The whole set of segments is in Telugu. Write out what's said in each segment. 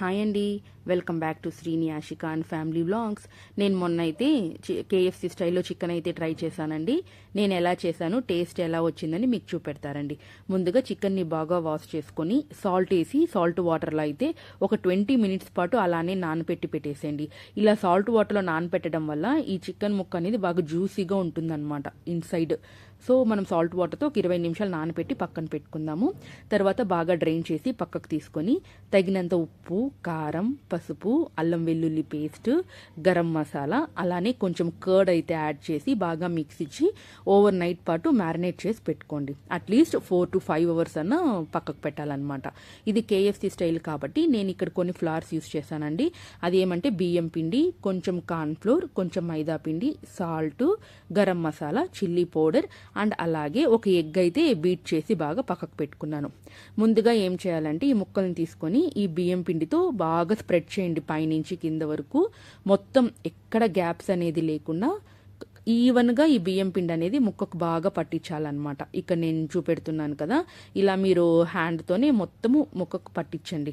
హాయ్ అండి. Welcome back to Srini Ashika and family blogs. నేను మొన్న అయితే కేఎఫ్సి స్టైల్లో చికెన్ అయితే ట్రై చేశానండి. నేను ఎలా చేశాను టేస్ట్ ఎలా వచ్చిందని మీకు చూపెడతారండి. ముందుగా చికెన్ని బాగా వాష్ చేసుకొని సాల్ట్ వేసి సాల్ట్ వాటర్లో అయితే ఒక ట్వంటీ మినిట్స్ పాటు అలానే నానపెట్టి పెట్టేసేయండి. ఇలా సాల్ట్ వాటర్లో నానపెట్టడం వల్ల ఈ చికెన్ ముక్క అనేది బాగా జ్యూసీగా ఉంటుందన్నమాట ఇన్సైడ్. సో మనం సాల్ట్ వాటర్తో ఒక ఇరవై నిమిషాలు నానబెట్టి పక్కన పెట్టుకుందాము. తర్వాత బాగా డ్రైన్ చేసి పక్కకు తీసుకొని తగినంత ఉప్పు కారం పసుపు అల్లం వెల్లుల్లి పేస్ట్ గరం మసాలా అలానే కొంచెం కర్డ్ అయితే యాడ్ చేసి బాగా మిక్స్ ఇచ్చి ఓవర్ నైట్ పాటు మ్యారినేట్ చేసి పెట్టుకోండి. At least four to five hours అన్న పక్కకు పెట్టాలన్నమాట. ఇది కేఎఫ్సి స్టైల్ కాబట్టి నేను ఇక్కడ కొన్ని ఫ్లవర్స్ యూస్ చేశానండి. అది ఏమంటే బియ్యం పిండి కొంచెం కార్న్ఫ్లోర్ కొంచెం మైదా పిండి salt garam masala chilli powder and అలాగే ఒక ఎగ్ అయితే బీట్ చేసి బాగా పక్కకు పెట్టుకున్నాను. ముందుగా ఏం చేయాలంటే ఈ ముక్కల్ని తీసుకొని ఈ బియ్యం పిండితో బాగా స్ప్రెడ్ చేయండి పైనుంచి కింద వరకు. మొత్తం ఎక్కడ గ్యాప్స్ అనేది లేకుండా ఈవెన్గా ఈ బియ్యం పిండి అనేది ముక్కకు బాగా పట్టించాలన్నమాట. ఇక్కడ నేను చూపెడుతున్నాను కదా ఇలా మీరు హ్యాండ్తోనే మొత్తము ముక్కకు పట్టించండి.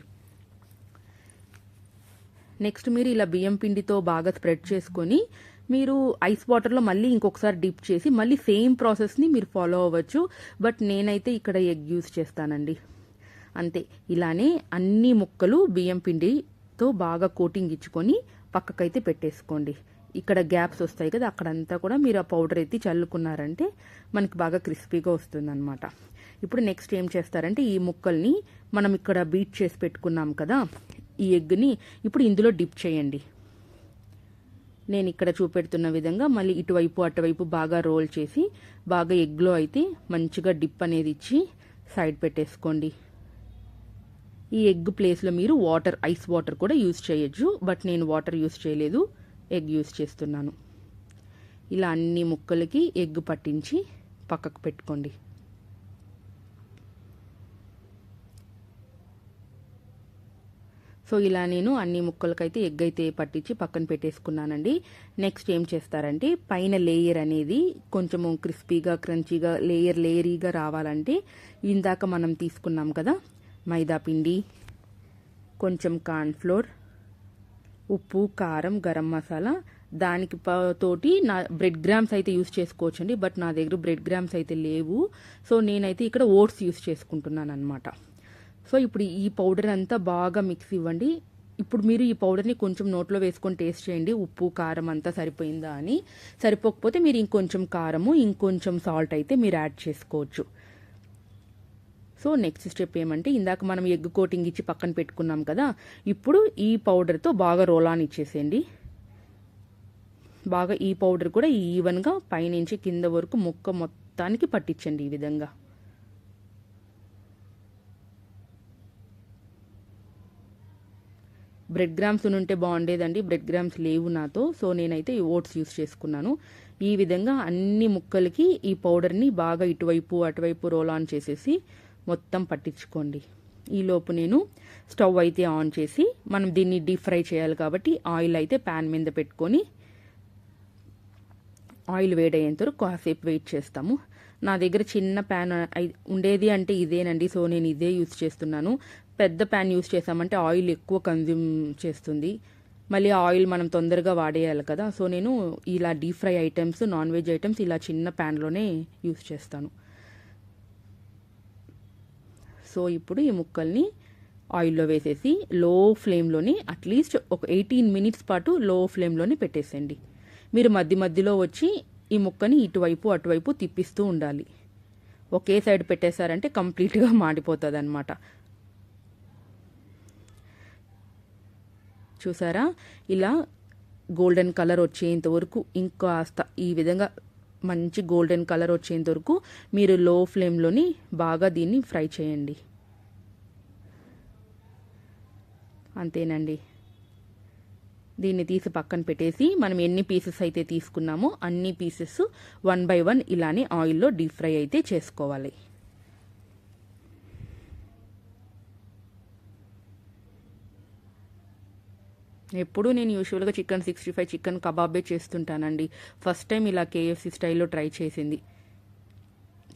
నెక్స్ట్ మీరు ఇలా బియ్యం పిండితో బాగా స్ప్రెడ్ చేసుకొని మీరు ఐస్ వాటర్లో మళ్ళీ ఇంకొకసారి డిప్ చేసి మళ్ళీ సేమ్ ప్రాసెస్ని మీరు ఫాలో అవ్వచ్చు. బట్ నేనైతే ఇక్కడ ఎగ్ యూస్ చేస్తానండి. అంతే. ఇలానే అన్ని ముక్కలు బియ్యం పిండితో బాగా కోటింగ్ ఇచ్చుకొని పక్కకైతే పెట్టేసుకోండి. ఇక్కడ గ్యాప్స్ వస్తాయి కదా అక్కడంతా కూడా మీరు ఆ పౌడర్ ఎత్తి చల్లుకున్నారంటే మనకి బాగా క్రిస్పీగా వస్తుందన్నమాట. ఇప్పుడు నెక్స్ట్ ఏం చేస్తారంటే ఈ ముక్కల్ని మనం ఇక్కడ బీట్ చేసి పెట్టుకున్నాం కదా ఈ ఎగ్ని ఇప్పుడు ఇందులో డిప్ చేయండి. నేను ఇక్కడ చూపెడుతున్న విధంగా మళ్ళీ ఇటువైపు అటువైపు బాగా రోల్ చేసి బాగా ఎగ్లో అయితే మంచిగా డిప్ అనేది ఇచ్చి సైడ్ పెట్టేసుకోండి. ఈ ఎగ్ ప్లేస్లో మీరు వాటర్ ఐస్ వాటర్ కూడా యూజ్ చేయొచ్చు బట్ నేను వాటర్ యూజ్ చేయలేదు ఎగ్ యూజ్ చేస్తున్నాను. ఇలా అన్ని ముక్కలకి ఎగ్ పట్టించి పక్కకు పెట్టుకోండి. సో ఇలా నేను అన్ని ముక్కలకైతే ఎగ్ అయితే పట్టించి పక్కన పెట్టేసుకున్నానండి. నెక్స్ట్ ఏం చేస్తారంటే పైన లేయర్ అనేది కొంచెము క్రిస్పీగా క్రంచీగా లేయర్ లేయరీగా రావాలంటే ఇందాక మనం తీసుకున్నాం కదా మైదా పిండి కొంచెం కార్న్ఫ్లోర్ ఉప్పు కారం గరం మసాలా. దానికి తోటి నా బ్రెడ్ గ్రామ్స్ అయితే యూస్ చేసుకోవచ్చండి బట్ నా దగ్గర బ్రెడ్ గ్రామ్స్ అయితే లేవు. సో నేనైతే ఇక్కడ ఓట్స్ యూస్ చేసుకుంటున్నాను అనమాట సో ఇప్పుడు ఈ పౌడర్ అంతా బాగా మిక్స్ ఇవ్వండి. ఇప్పుడు మీరు ఈ పౌడర్ని కొంచెం నోట్లో వేసుకొని టేస్ట్ చేయండి. ఉప్పు కారం అంతా సరిపోయిందా అని. సరిపోకపోతే మీరు ఇంకొంచెం కారము ఇంకొంచెం సాల్ట్ అయితే మీరు యాడ్ చేసుకోవచ్చు. సో నెక్స్ట్ స్టెప్ ఏమంటే ఇందాక మనం ఎగ్ కోటింగ్ ఇచ్చి పక్కన పెట్టుకున్నాం కదా. ఇప్పుడు ఈ పౌడర్తో బాగా రోల్ ఆన్ ఇచ్చేసేయండి. బాగా ఈ పౌడర్ కూడా ఈవెన్గా పైనుంచి కింద వరకు ముక్క మొత్తానికి పట్టించండి ఈ విధంగా. బ్రెడ్ గ్రామ్స్ ఉంటే బాగుండేదండి. బ్రెడ్ గ్రామ్స్ లేవు నాతో. సో నేనైతే ఈ ఓట్స్ యూస్ చేసుకున్నాను. ఈ విధంగా అన్ని ముక్కలకి ఈ పౌడర్ని బాగా ఇటువైపు అటువైపు రోల్ ఆన్ చేసేసి మొత్తం పట్టించుకోండి. ఈలోపు నేను స్టవ్ అయితే ఆన్ చేసి మనం దీన్ని డీప్ ఫ్రై చేయాలి కాబట్టి ఆయిల్ అయితే ప్యాన్ మీద పెట్టుకొని ఆయిల్ వేడయ్యేంత వరకు కాసేపు వెయిట్ చేస్తాము. నా దగ్గర చిన్న ప్యాన్ ఉండేది అంటే ఇదేనండి. సో నేను ఇదే యూస్ చేస్తున్నాను. పెద్ద ప్యాన్ యూస్ చేసామంటే ఆయిల్ ఎక్కువ కన్జ్యూమ్ చేస్తుంది. మళ్ళీ ఆయిల్ మనం తొందరగా వాడేయాలి కదా. సో నేను ఇలా deep fry items non veg items ఇలా చిన్న ప్యాన్లోనే యూస్ చేస్తాను. సో ఇప్పుడు ఈ ముక్కల్ని ఆయిల్లో వేసేసి లో ఫ్లేమ్లోని అట్లీస్ట్ ఒక ఎయిటీన్ మినిట్స్ పాటు లో ఫ్లేమ్లోనే పెట్టేసేయండి. మీరు మధ్య మధ్యలో వచ్చి ఈ ముక్కని ఇటువైపు అటువైపు తిప్పిస్తూ ఉండాలి. ఒకే సైడ్ పెట్టేశారంటే కంప్లీట్గా మాడిపోతుంది అనమాట చూసారా? ఇలా గోల్డెన్ కలర్ వచ్చేంత వరకు ఇంకాస్త ఈ విధంగా మంచి గోల్డెన్ కలర్ వచ్చేంత వరకు మీరు లో ఫ్లేమ్లోని బాగా దీన్ని ఫ్రై చేయండి. అంతేనండి. దీన్ని తీసి పక్కన పెట్టేసి మనం ఎన్ని పీసెస్ అయితే తీసుకున్నామో అన్ని పీసెస్ వన్ బై వన్ ఇలానే ఆయిల్లో డీప్ ఫ్రై అయితే చేసుకోవాలి. ఎప్పుడు నేను యూజువల్గా చికెన్ సిక్స్టీ ఫైవ్ చికెన్ కబాబే చేస్తుంటానండి. ఫస్ట్ టైం ఇలా కేఎఫ్సి స్టైల్లో ట్రై చేసింది.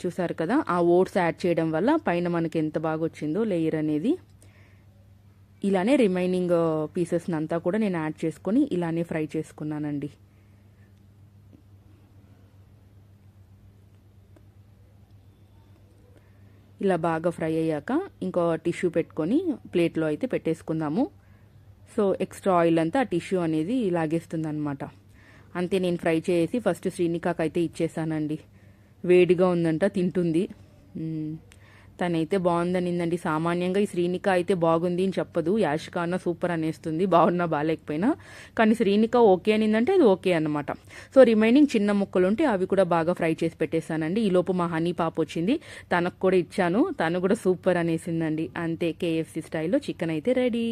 చూసారు కదా ఆ ఓట్స్ యాడ్ చేయడం వల్ల పైన మనకి ఎంత బాగా వచ్చిందో లేయర్ అనేది. ఇలానే రిమైనింగ్ పీసెస్ని అంతా కూడా నేను యాడ్ చేసుకొని ఇలానే ఫ్రై చేసుకున్నానండి. ఇలా బాగా ఫ్రై అయ్యాక ఇంకో టిష్యూ పెట్టుకొని ప్లేట్లో అయితే పెట్టేసుకుందాము. సో ఎక్స్ట్రా ఆయిల్ అంతా ఆ టిష్యూ అనేది లాగేస్తుంది అనమాట అంతే నేను ఫ్రై చేసి ఫస్ట్ శ్రీనికాకి అయితే ఇచ్చేసానండి. వేడిగా ఉందంట తింటుంది. తనైతే బాగుందనిందండి. సామాన్యంగా ఈ శ్రీనిక అయితే బాగుంది అని చెప్పదు. యాషిక అన్న సూపర్ అనేస్తుంది. బాగున్నా బాగాలేకపోయినా. కానీ శ్రీనిక ఓకే అనిందంటే అది ఓకే అనమాట సో రిమైనింగ్ చిన్న ముక్కలు ఉంటే అవి కూడా బాగా ఫ్రై చేసి పెట్టేశానండి. ఈలోపు మా హనీ పాప వచ్చింది. తనకు కూడా ఇచ్చాను. తను కూడా సూపర్ అనేసిందండి. అంతే కేఎఫ్సి స్టైల్లో చికెన్ అయితే రెడీ.